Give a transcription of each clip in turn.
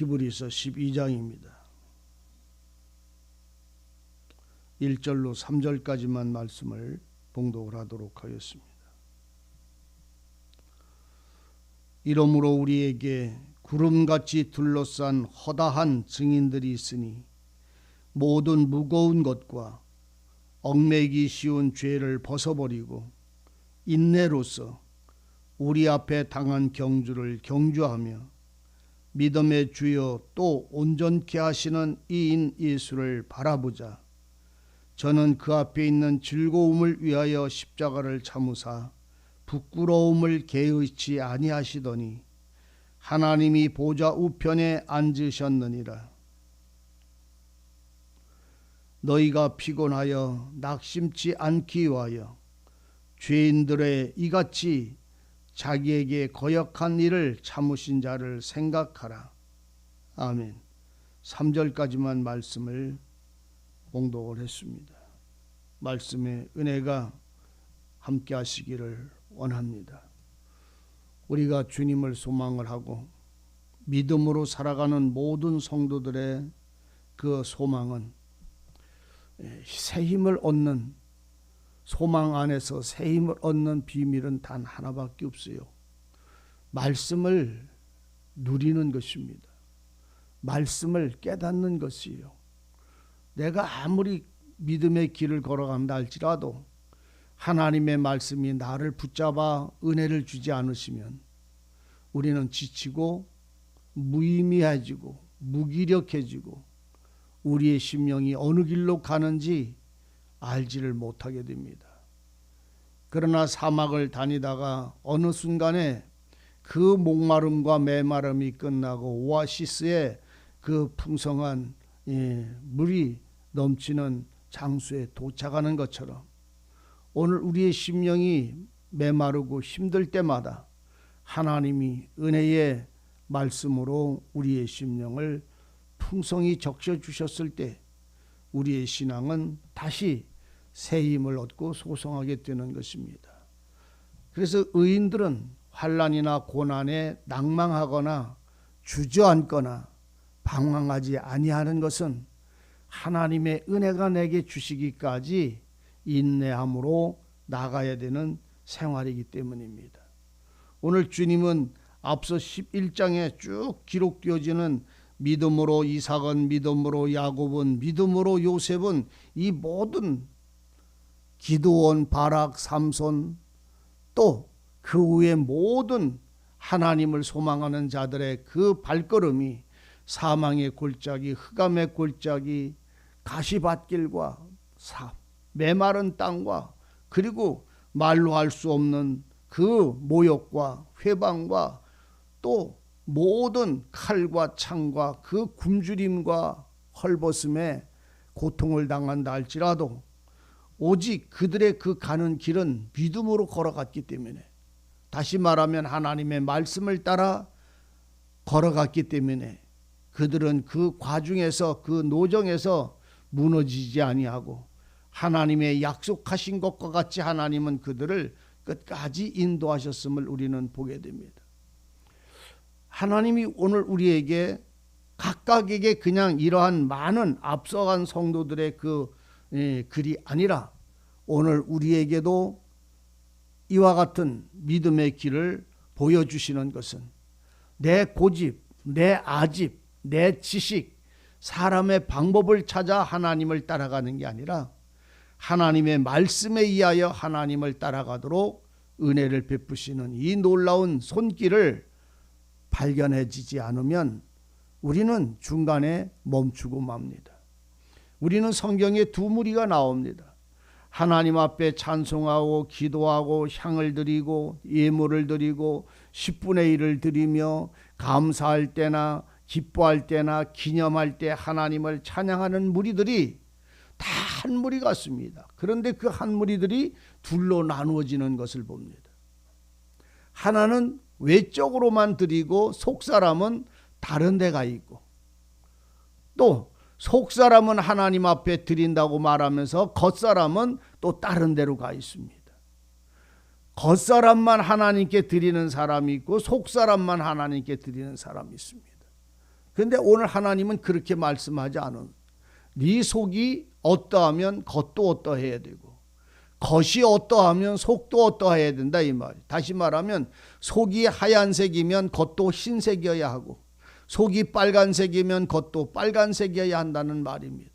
히브리서 12장입니다. 1절로 3절까지만 말씀을 봉독을 하도록 하겠습니다. 이러므로 우리에게 구름같이 둘러싼 허다한 증인들이 있으니 모든 무거운 것과 얽매기 쉬운 죄를 벗어버리고 인내로서 우리 앞에 당한 경주를 경주하며 믿음의 주여 또 온전케 하시는 이인 예수를 바라보자. 저는 그 앞에 있는 즐거움을 위하여 십자가를 참으사 부끄러움을 개의치 아니하시더니 하나님이 보좌 우편에 앉으셨느니라. 너희가 피곤하여 낙심치 않기 위하여 죄인들의 이같이 자기에게 거역한 일을 참으신 자를 생각하라. 아멘. 3절까지만 말씀을 봉독을 했습니다. 말씀의 은혜가 함께 하시기를 원합니다. 우리가 주님을 소망을 하고 믿음으로 살아가는 모든 성도들의 그 소망은 새 힘을 얻는 소망 안에서 새 힘을 얻는 비밀은 단 하나밖에 없어요. 말씀을 누리는 것입니다. 말씀을 깨닫는 것이요. 내가 아무리 믿음의 길을 걸어간다 할지라도 하나님의 말씀이 나를 붙잡아 은혜를 주지 않으시면 우리는 지치고 무의미해지고 무기력해지고 우리의 심령이 어느 길로 가는지 알지를 못하게 됩니다. 그러나 사막을 다니다가 어느 순간에 그 목마름과 메마름이 끝나고 오아시스의 그 풍성한 예, 물이 넘치는 장소에 도착하는 것처럼 오늘 우리의 심령이 메마르고 힘들 때마다 하나님이 은혜의 말씀으로 우리의 심령을 풍성히 적셔 주셨을 때 우리의 신앙은 다시 새 힘을 얻고 소성하게 되는 것입니다. 그래서 의인들은 환란이나 고난에 낭망하거나 주저앉거나 방황하지 아니하는 것은 하나님의 은혜가 내게 주시기까지 인내함으로 나가야 되는 생활이기 때문입니다. 오늘 주님은 앞서 11장에 쭉 기록되어지는 믿음으로 이삭은 믿음으로 야곱은 믿음으로 요셉은 이 모든 기도원 바락 삼손 또 그 후에 모든 하나님을 소망하는 자들의 그 발걸음이 사망의 골짜기 흑암의 골짜기 가시밭길과 사, 메마른 땅과 그리고 말로 할 수 없는 그 모욕과 회방과 또 모든 칼과 창과 그 굶주림과 헐벗음에 고통을 당한다 할지라도 오직 그들의 그 가는 길은 믿음으로 걸어갔기 때문에 다시 말하면 하나님의 말씀을 따라 걸어갔기 때문에 그들은 그 과중에서 그 노정에서 무너지지 아니하고 하나님의 약속하신 것과 같이 하나님은 그들을 끝까지 인도하셨음을 우리는 보게 됩니다. 하나님이 오늘 우리에게 각각에게 그냥 이러한 많은 앞서간 성도들의 그 예, 글이 아니라 오늘 우리에게도 이와 같은 믿음의 길을 보여주시는 것은 내 고집, 내 아집, 내 지식, 사람의 방법을 찾아 하나님을 따라가는 게 아니라 하나님의 말씀에 의하여 하나님을 따라가도록 은혜를 베푸시는 이 놀라운 손길을 발견해지지 않으면 우리는 중간에 멈추고 맙니다. 우리는 성경에 두 무리가 나옵니다. 하나님 앞에 찬송하고 기도하고 향을 드리고 예물을 드리고 10분의 1을 드리며 감사할 때나 기뻐할 때나 기념할 때 하나님을 찬양하는 무리들이 다 한 무리 같습니다. 그런데 그 한 무리들이 둘로 나누어지는 것을 봅니다. 하나는 외적으로만 드리고 속 사람은 다른 데가 있고 또 속 사람은 하나님 앞에 드린다고 말하면서 겉 사람은 또 다른 데로 가 있습니다. 겉 사람만 하나님께 드리는 사람이 있고 속 사람만 하나님께 드리는 사람이 있습니다. 그런데 오늘 하나님은 그렇게 말씀하지 않은. 네 속이 어떠하면 겉도 어떠해야 되고 겉이 어떠하면 속도 어떠해야 된다 이 말이. 다시 말하면 속이 하얀색이면 겉도 흰색이어야 하고 속이 빨간색이면 겉도 빨간색이어야 한다는 말입니다.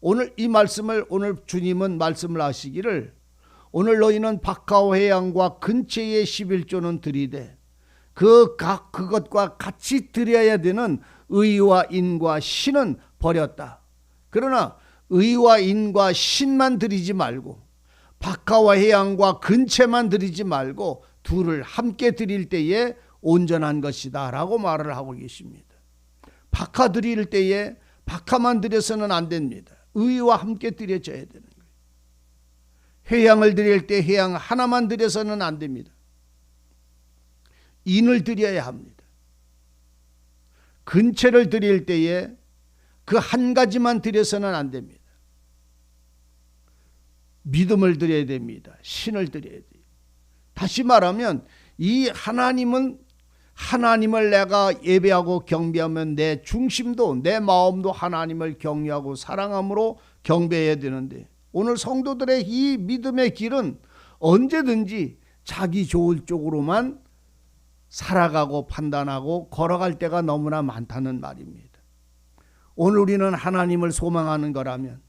오늘 이 말씀을 오늘 주님은 말씀을 하시기를 오늘 너희는 박하오 해양과 근처의 11조는 드리되 그 각 그것과 같이 드려야 되는 의와 인과 신은 버렸다. 그러나 의와 인과 신만 드리지 말고 박하와 해양과 근처만 드리지 말고 둘을 함께 드릴 때에 온전한 것이다 라고 말을 하고 계십니다. 박하 드릴 때에 박하만 드려서는 안 됩니다. 의와 함께 드려져야 되는 거예요. 해양을 드릴 때 해양 하나만 드려서는 안 됩니다. 인을 드려야 합니다. 근체를 드릴 때에 그 한 가지만 드려서는 안 됩니다. 믿음을 드려야 됩니다. 신을 드려야 돼요. 다시 말하면 이 하나님은 하나님을 내가 예배하고 경배하면 내 중심도 내 마음도 하나님을 경외하고 사랑함으로 경배해야 되는데 오늘 성도들의 이 믿음의 길은 언제든지 자기 좋을 쪽으로만 살아가고 판단하고 걸어갈 때가 너무나 많다는 말입니다. 오늘 우리는 하나님을 소망하는 거라면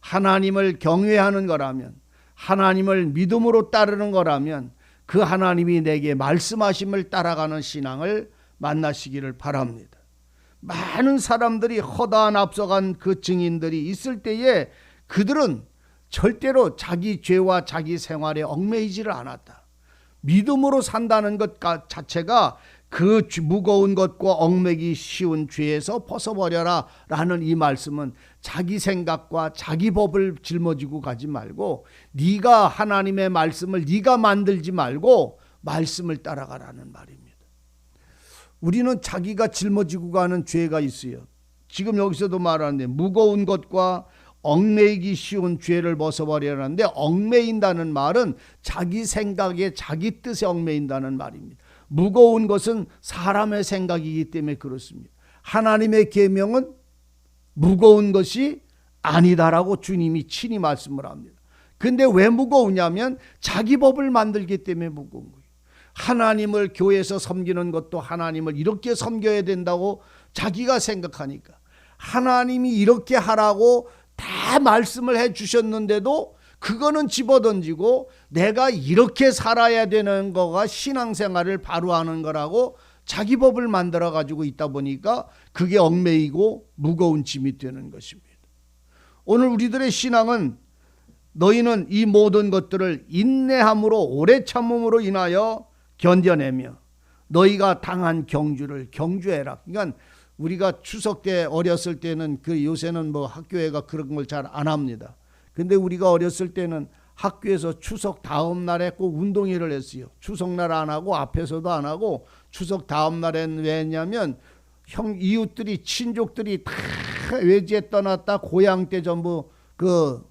하나님을 경외하는 거라면 하나님을 믿음으로 따르는 거라면 그 하나님이 내게 말씀하심을 따라가는 신앙을 만나시기를 바랍니다. 많은 사람들이 허다한 앞서간 그 증인들이 있을 때에 그들은 절대로 자기 죄와 자기 생활에 얽매이지를 않았다. 믿음으로 산다는 것 자체가 그 무거운 것과 얽매기 쉬운 죄에서 벗어버려라 라는 이 말씀은 자기 생각과 자기 법을 짊어지고 가지 말고 네가 하나님의 말씀을 네가 만들지 말고 말씀을 따라가라는 말입니다. 우리는 자기가 짊어지고 가는 죄가 있어요. 지금 여기서도 말하는데 무거운 것과 얽매이기 쉬운 죄를 벗어버리라는데 얽매인다는 말은 자기 생각에 자기 뜻에 얽매인다는 말입니다. 무거운 것은 사람의 생각이기 때문에 그렇습니다. 하나님의 계명은 무거운 것이 아니다라고 주님이 친히 말씀을 합니다. 근데 왜 무거우냐면 자기 법을 만들기 때문에 무거운 거예요. 하나님을 교회에서 섬기는 것도 하나님을 이렇게 섬겨야 된다고 자기가 생각하니까 하나님이 이렇게 하라고 다 말씀을 해 주셨는데도 그거는 집어던지고 내가 이렇게 살아야 되는 거가 신앙생활을 바로 하는 거라고 자기 법을 만들어 가지고 있다 보니까 그게 얽매이고 무거운 짐이 되는 것입니다. 오늘 우리들의 신앙은 너희는 이 모든 것들을 인내함으로 오래 참음으로 인하여 견뎌내며 너희가 당한 경주를 경주해라. 그러니까 우리가 추석 때 어렸을 때는 그 요새는 뭐 학교에가 그런 걸 잘 안 합니다. 근데 우리가 어렸을 때는 학교에서 추석 다음 날에 꼭 운동회를 했어요. 추석날 안 하고 앞에서도 안 하고 추석 다음 날엔 왜 했냐면 형 이웃들이 친족들이 다 외지에 떠났다 고향 때 전부 그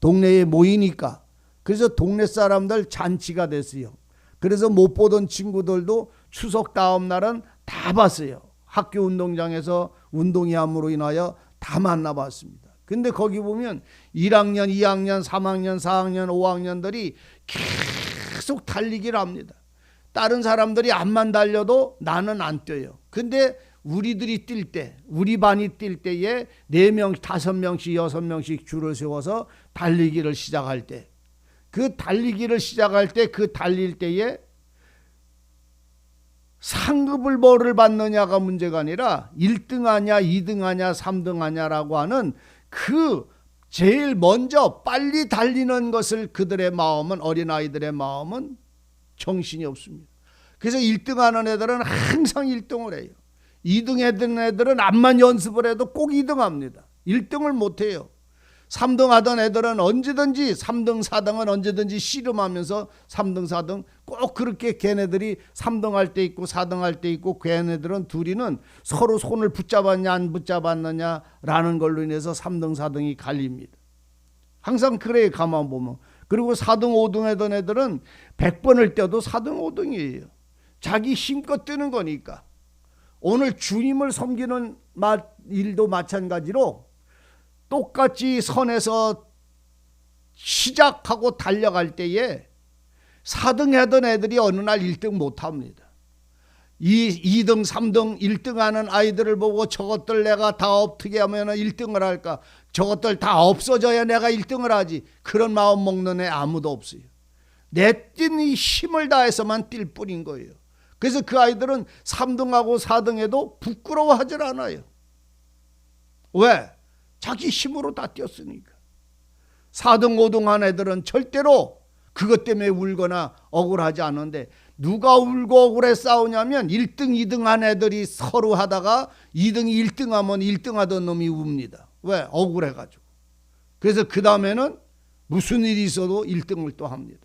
동네에 모이니까 그래서 동네 사람들 잔치가 됐어요. 그래서 못 보던 친구들도 추석 다음 날은 다 봤어요. 학교 운동장에서 운동회 함으로 인하여 다 만나봤습니다. 근데 거기 보면 1학년, 2학년, 3학년, 4학년, 5학년들이 계속 달리기를 합니다. 다른 사람들이 안만 달려도 나는 안 뛰어요. 근데 우리들이 뛸 때, 우리 반이 뛸 때에 4명, 5명씩, 6명씩 줄을 세워서 달리기를 시작할 때, 그 달리기를 시작할 때, 그 달릴 때에 상급을 뭐를 받느냐가 문제가 아니라 1등 하냐, 2등 하냐, 3등 하냐라고 하는 그 제일 먼저 빨리 달리는 것을 그들의 마음은 어린아이들의 마음은 정신이 없습니다. 그래서 1등 하는 애들은 항상 1등을 해요. 2등 했던 애들은 암만 연습을 해도 꼭 2등 합니다. 1등을 못 해요. 3등 하던 애들은 언제든지 3등, 4등은 언제든지 씨름하면서 3등, 4등 꼭 그렇게 걔네들이 3등 할 때 있고 4등 할 때 있고 걔네들은 둘이는 서로 손을 붙잡았냐 안 붙잡았느냐라는 걸로 인해서 3등, 4등이 갈립니다. 항상 그래 가만 보면. 그리고 4등, 5등 하던 애들은 100번을 뛰어도 4등, 5등이에요. 자기 힘껏 뛰는 거니까. 오늘 주님을 섬기는 마- 일도 마찬가지로 똑같이 선에서 시작하고 달려갈 때에 4등 하던 애들이 어느 날 1등 못 합니다. 이 2등, 3등, 1등 하는 아이들을 보고 저것들 내가 다 어떻게 하면 1등을 할까? 저것들 다 없어져야 내가 1등을 하지. 그런 마음 먹는 애 아무도 없어요. 내뛴이 힘을 다해서만 뛸 뿐인 거예요. 그래서 그 아이들은 3등하고 4등에도 부끄러워하질 않아요. 왜? 자기 힘으로 다 뛰었으니까. 4등, 5등 한 애들은 절대로 그것 때문에 울거나 억울하지 않은데 누가 울고 억울해 싸우냐면 1등, 2등 한 애들이 서로 하다가 2등이 1등 하면 1등 하던 놈이 웁니다. 왜? 억울해가지고. 그래서 그 다음에는 무슨 일이 있어도 1등을 또 합니다.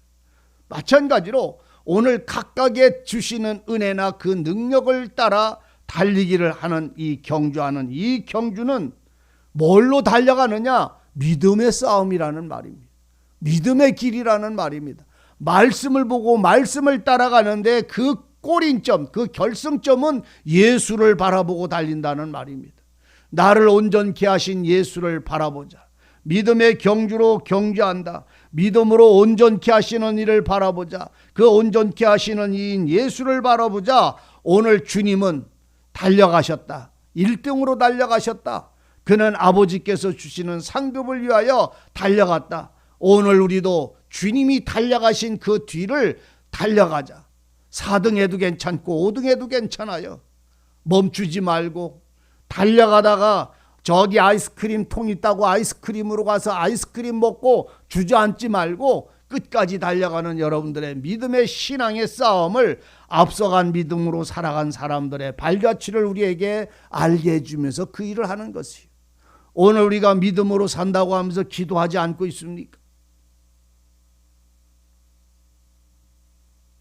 마찬가지로 오늘 각각의 주시는 은혜나 그 능력을 따라 달리기를 하는 이 경주하는 이 경주는 뭘로 달려가느냐? 믿음의 싸움이라는 말입니다. 믿음의 길이라는 말입니다. 말씀을 보고 말씀을 따라가는데 그 꼬린점, 그 결승점은 예수를 바라보고 달린다는 말입니다. 나를 온전케 하신 예수를 바라보자. 믿음의 경주로 경주한다. 믿음으로 온전케 하시는 이를 바라보자. 그 온전케 하시는 이인 예수를 바라보자. 오늘 주님은 달려가셨다. 1등으로 달려가셨다. 그는 아버지께서 주시는 상급을 위하여 달려갔다. 오늘 우리도 주님이 달려가신 그 뒤를 달려가자. 4등 해도 괜찮고 5등 해도 괜찮아요. 멈추지 말고 달려가다가 저기 아이스크림 통 있다고 아이스크림으로 가서 아이스크림 먹고 주저앉지 말고 끝까지 달려가는 여러분들의 믿음의 신앙의 싸움을 앞서간 믿음으로 살아간 사람들의 발자취를 우리에게 알게 해주면서 그 일을 하는 것이요. 오늘 우리가 믿음으로 산다고 하면서 기도하지 않고 있습니까?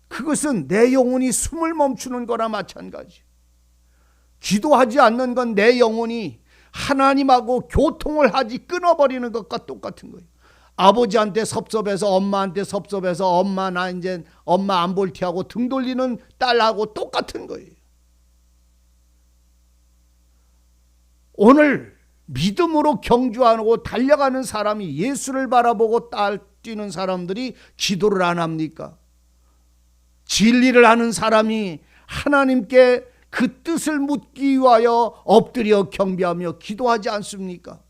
그것은 내 영혼이 숨을 멈추는 거나 마찬가지. 기도하지 않는 건 내 영혼이 하나님하고 교통을 하지 끊어버리는 것과 똑같은 거예요. 아버지한테 섭섭해서 엄마한테 섭섭해서 엄마 나 이제 엄마 안 볼 티하고 등 돌리는 딸하고 똑같은 거예요. 오늘 믿음으로 경주하고 달려가는 사람이 예수를 바라보고 딸 뛰는 사람들이 기도를 안 합니까? 진리를 하는 사람이 하나님께 그 뜻을 묻기 위하여 엎드려 경배하며 기도하지 않습니까?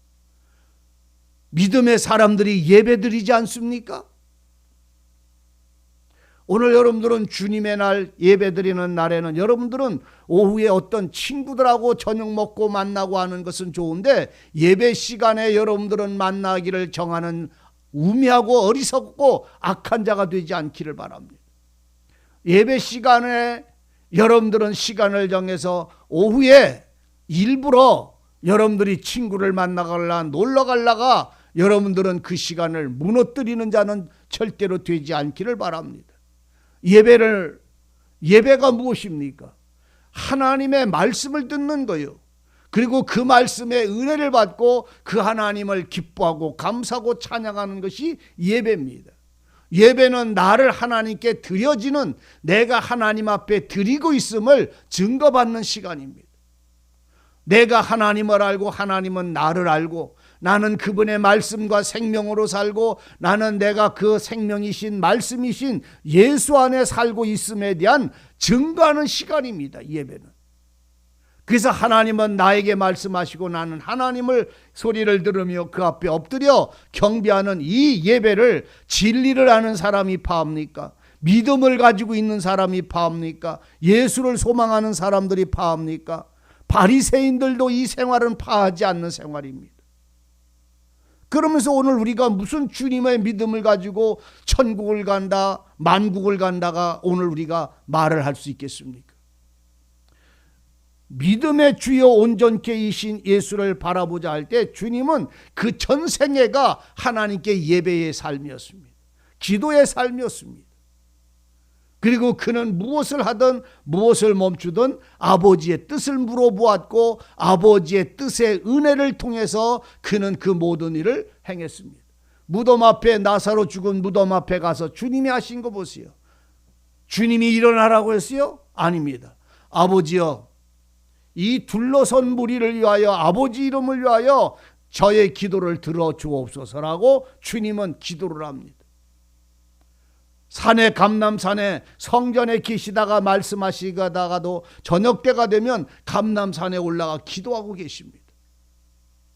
믿음의 사람들이 예배드리지 않습니까? 오늘 여러분들은 주님의 날 예배드리는 날에는 여러분들은 오후에 어떤 친구들하고 저녁 먹고 만나고 하는 것은 좋은데 예배 시간에 여러분들은 만나기를 정하는 우매하고 어리석고 악한 자가 되지 않기를 바랍니다. 예배 시간에 여러분들은 시간을 정해서 오후에 일부러 여러분들이 친구를 만나갈라 놀러 갈라가 여러분들은 그 시간을 무너뜨리는 자는 절대로 되지 않기를 바랍니다. 예배를 예배가 무엇입니까? 하나님의 말씀을 듣는 거요. 그리고 그 말씀의 은혜를 받고 그 하나님을 기뻐하고 감사하고 찬양하는 것이 예배입니다. 예배는 나를 하나님께 드려지는 내가 하나님 앞에 드리고 있음을 증거받는 시간입니다. 내가 하나님을 알고 하나님은 나를 알고 나는 그분의 말씀과 생명으로 살고 나는 내가 그 생명이신 말씀이신 예수 안에 살고 있음에 대한 증거하는 시간입니다. 예배는. 그래서 하나님은 나에게 말씀하시고 나는 하나님을 소리를 들으며 그 앞에 엎드려 경배하는 이 예배를 진리를 아는 사람이 파합니까? 믿음을 가지고 있는 사람이 파합니까? 예수를 소망하는 사람들이 파합니까? 바리새인들도 이 생활은 파하지 않는 생활입니다. 그러면서 오늘 우리가 무슨 주님의 믿음을 가지고 천국을 간다, 만국을 간다가 오늘 우리가 말을 할 수 있겠습니까? 믿음의 주여 온전케 이신 예수를 바라보자 할 때 주님은 그 전생애가 하나님께 예배의 삶이었습니다. 기도의 삶이었습니다. 그리고 그는 무엇을 하든 무엇을 멈추든 아버지의 뜻을 물어보았고 아버지의 뜻의 은혜를 통해서 그는 그 모든 일을 행했습니다. 무덤 앞에 나사로 죽은 무덤 앞에 가서 주님이 하신 거 보세요. 주님이 일어나라고 했어요? 아닙니다. 아버지여 이 둘러선 무리를 위하여 아버지 이름을 위하여 저의 기도를 들어 주옵소서라고 주님은 기도를 합니다. 산에 감남산에 성전에 계시다가 말씀하시다가도 저녁 때가 되면 감남산에 올라가 기도하고 계십니다.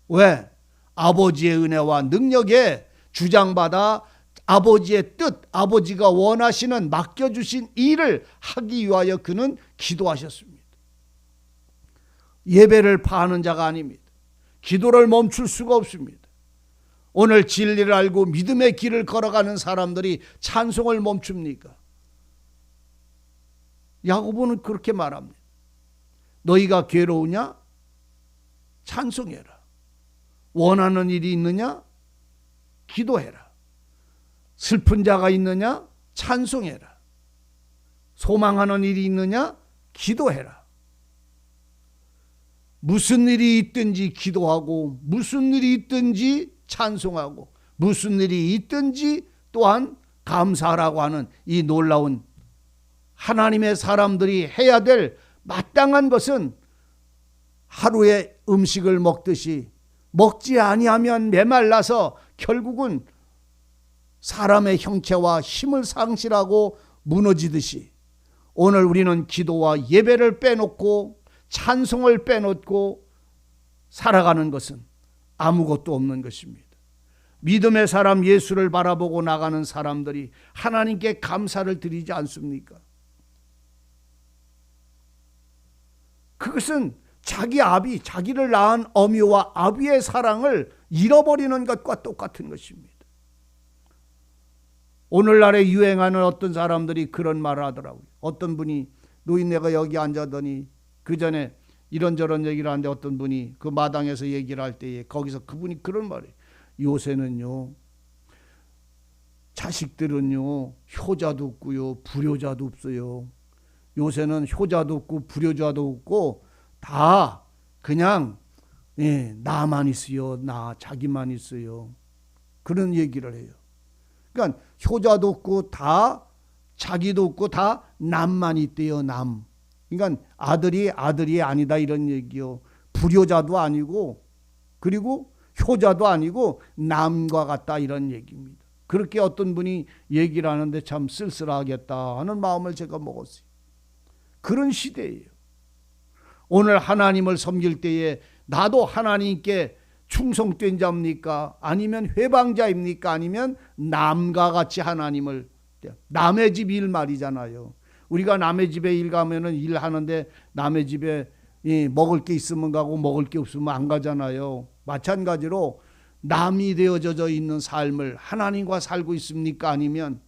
왜? 아버지의 은혜와 능력에 주장받아 아버지의 뜻, 아버지가 원하시는 맡겨주신 일을 하기 위하여 그는 기도하셨습니다. 예배를 파하는 자가 아닙니다. 기도를 멈출 수가 없습니다. 오늘 진리를 알고 믿음의 길을 걸어가는 사람들이 찬송을 멈춥니까? 야고보는 그렇게 말합니다. 너희가 괴로우냐? 찬송해라. 원하는 일이 있느냐? 기도해라. 슬픈 자가 있느냐? 찬송해라. 소망하는 일이 있느냐? 기도해라. 무슨 일이 있든지 기도하고 무슨 일이 있든지 찬송하고 무슨 일이 있든지 또한 감사라고 하는 이 놀라운 하나님의 사람들이 해야 될 마땅한 것은 하루에 음식을 먹듯이 먹지 아니하면 메말라서 결국은 사람의 형체와 힘을 상실하고 무너지듯이 오늘 우리는 기도와 예배를 빼놓고 찬송을 빼놓고 살아가는 것은 아무것도 없는 것입니다. 믿음의 사람 예수를 바라보고 나가는 사람들이 하나님께 감사를 드리지 않습니까? 그것은 자기 아비, 자기를 낳은 어미와 아비의 사랑을 잃어버리는 것과 똑같은 것입니다. 오늘날에 유행하는 어떤 사람들이 그런 말을 하더라고요. 어떤 분이 노인네가 여기 앉아더니 그 전에 이런저런 얘기를 하는데 어떤 분이 그 마당에서 얘기를 할 때에 거기서 그분이 그런 말이 요새는요 자식들은요 효자도 없고요 불효자도 없어요. 요새는 효자도 없고 불효자도 없고 다 그냥 예, 나만 있어요. 나 자기만 있어요. 그런 얘기를 해요. 그러니까 효자도 없고 다 자기도 없고 다 남만 있대요. 남. 그러니까 아들이 아들이 아니다 이런 얘기요. 불효자도 아니고 그리고 효자도 아니고 남과 같다 이런 얘기입니다. 그렇게 어떤 분이 얘기를 하는데 참 쓸쓸하겠다 하는 마음을 제가 먹었어요. 그런 시대예요. 오늘 하나님을 섬길 때에 나도 하나님께 충성된 자입니까? 아니면 회방자입니까? 아니면 남과 같이 하나님을 남의 집 일 말이잖아요. 우리가 남의 집에 일 가면은 일하는데 남의 집에 먹을 게 있으면 가고 먹을 게 없으면 안 가잖아요. 마찬가지로 남이 되어져 있는 삶을 하나님과 살고 있습니까? 아니면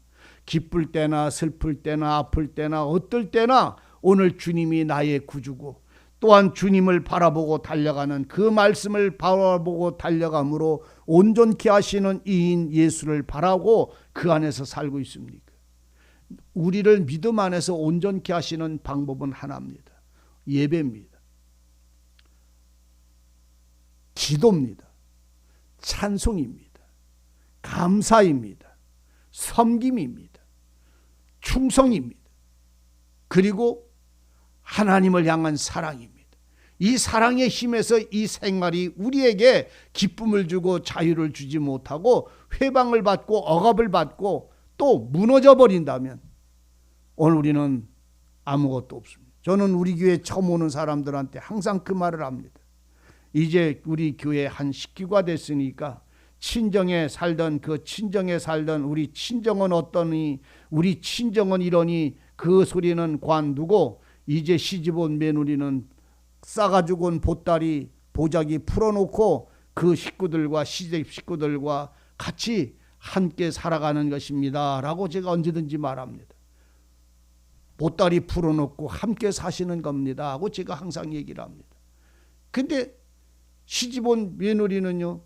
기쁠 때나 슬플 때나 아플 때나 어떨 때나 오늘 주님이 나의 구주고 또한 주님을 바라보고 달려가는 그 말씀을 바라보고 달려감으로 온전케 하시는 이인 예수를 바라고 그 안에서 살고 있습니까? 우리를 믿음 안에서 온전케 하시는 방법은 하나입니다. 예배입니다. 기도입니다. 찬송입니다. 감사입니다. 섬김입니다. 충성입니다. 그리고 하나님을 향한 사랑입니다. 이 사랑의 힘에서 이 생활이 우리에게 기쁨을 주고 자유를 주지 못하고 회방을 받고 억압을 받고 또 무너져 버린다면 오늘 우리는 아무것도 없습니다. 저는 우리 교회 처음 오는 사람들한테 항상 그 말을 합니다. 이제 우리 교회 한 식구가 됐으니까 친정에 살던 그 친정에 살던 우리 친정은 어떠니 우리 친정은 이러니 그 소리는 관두고 이제 시집 온 며느리는 싸가지고 온 보따리 보자기 풀어놓고 그 식구들과 시집 식구들과 같이 함께 살아가는 것입니다. 라고 제가 언제든지 말합니다. 보따리 풀어놓고 함께 사시는 겁니다. 하고 제가 항상 얘기를 합니다. 근데 시집 온 며느리는요,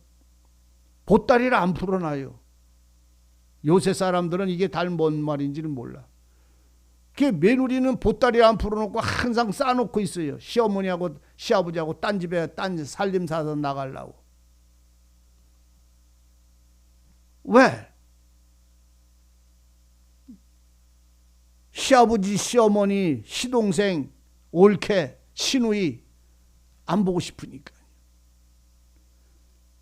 보따리를 안 풀어놔요. 요새 사람들은 이게 달 뭔 말인지는 몰라. 그 며느리는 보따리 안 풀어놓고 항상 싸놓고 있어요. 시어머니하고 시아버지하고 딴 집에 딴 살림 사서 나가려고. 왜? 시아버지, 시어머니, 시동생, 올케, 시누이 안 보고 싶으니까.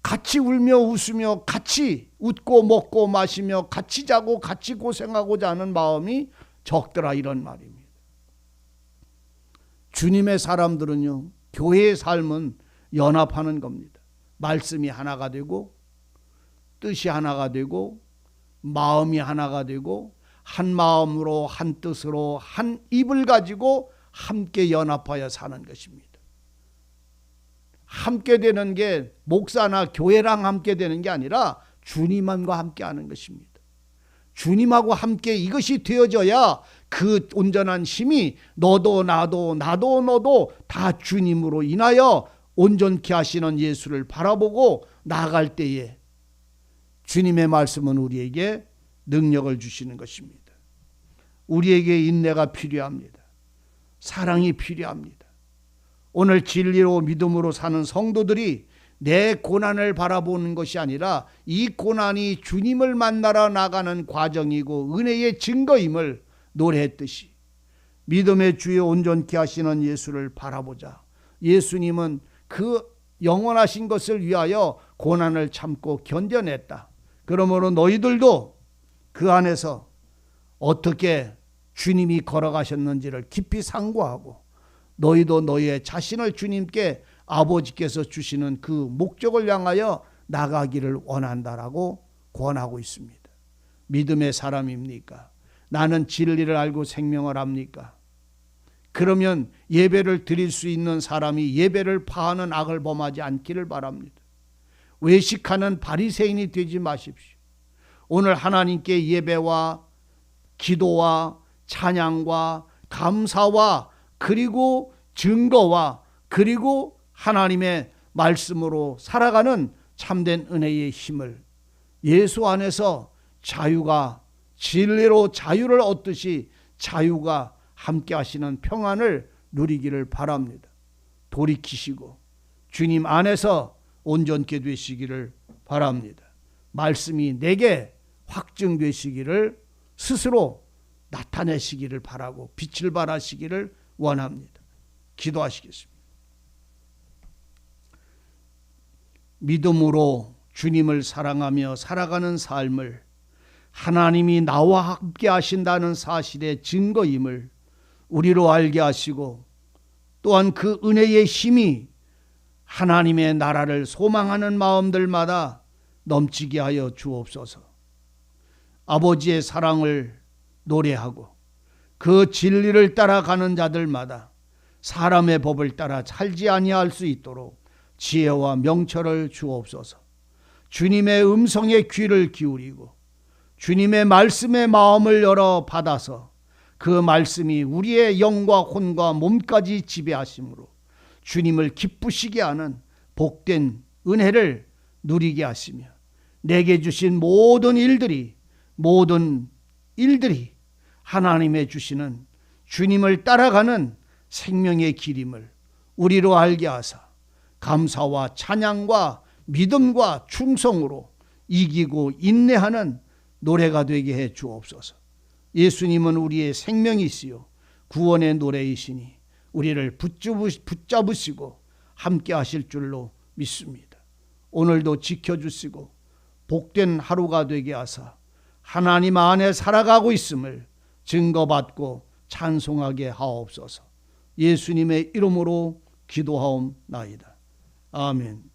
같이 울며 웃으며 같이 웃고 먹고 마시며 같이 자고 같이 고생하고자 하는 마음이 적더라 이런 말입니다. 주님의 사람들은요, 교회의 삶은 연합하는 겁니다. 말씀이 하나가 되고, 뜻이 하나가 되고, 마음이 하나가 되고, 한 마음으로, 한 뜻으로, 한 입을 가지고 함께 연합하여 사는 것입니다. 함께 되는 게 목사나 교회랑 함께 되는 게 아니라 주님과 함께 하는 것입니다. 주님하고 함께 이것이 되어져야 그 온전한 힘이 너도 나도 나도 너도 다 주님으로 인하여 온전케 하시는 예수를 바라보고 나아갈 때에 주님의 말씀은 우리에게 능력을 주시는 것입니다. 우리에게 인내가 필요합니다. 사랑이 필요합니다. 오늘 진리로 믿음으로 사는 성도들이 내 고난을 바라보는 것이 아니라 이 고난이 주님을 만나러 나가는 과정이고 은혜의 증거임을 노래했듯이 믿음의 주여 온전케 하시는 예수를 바라보자. 예수님은 그 영원하신 것을 위하여 고난을 참고 견뎌냈다. 그러므로 너희들도 그 안에서 어떻게 주님이 걸어가셨는지를 깊이 상고하고 너희도 너희의 자신을 주님께 아버지께서 주시는 그 목적을 향하여 나가기를 원한다라고 권하고 있습니다. 믿음의 사람입니까? 나는 진리를 알고 생명을 합니까? 그러면 예배를 드릴 수 있는 사람이 예배를 파하는 악을 범하지 않기를 바랍니다. 외식하는 바리새인이 되지 마십시오. 오늘 하나님께 예배와 기도와 찬양과 감사와 그리고 증거와 그리고 하나님의 말씀으로 살아가는 참된 은혜의 힘을 예수 안에서 자유가 진리로 자유를 얻듯이 자유가 함께 하시는 평안을 누리기를 바랍니다. 돌이키시고 주님 안에서 온전케 되시기를 바랍니다. 말씀이 내게 확증되시기를 스스로 나타내시기를 바라고 빛을 발하시기를 원합니다. 기도하시겠습니다. 믿음으로 주님을 사랑하며 살아가는 삶을 하나님이 나와 함께 하신다는 사실의 증거임을 우리로 알게 하시고 또한 그 은혜의 힘이 하나님의 나라를 소망하는 마음들마다 넘치게 하여 주옵소서. 아버지의 사랑을 노래하고 그 진리를 따라가는 자들마다 사람의 법을 따라 살지 아니할 수 있도록 지혜와 명철을 주옵소서. 주님의 음성에 귀를 기울이고 주님의 말씀의 마음을 열어 받아서 그 말씀이 우리의 영과 혼과 몸까지 지배하심으로 주님을 기쁘시게 하는 복된 은혜를 누리게 하시며 내게 주신 모든 일들이 모든 일들이 하나님의 주시는 주님을 따라가는 생명의 길임을 우리로 알게 하사 감사와 찬양과 믿음과 충성으로 이기고 인내하는 노래가 되게 해 주옵소서. 예수님은 우리의 생명이시요 구원의 노래이시니 우리를 붙잡으시고 함께 하실 줄로 믿습니다. 오늘도 지켜주시고 복된 하루가 되게 하사 하나님 안에 살아가고 있음을 증거받고 찬송하게 하옵소서. 예수님의 이름으로 기도하옵나이다. 아멘.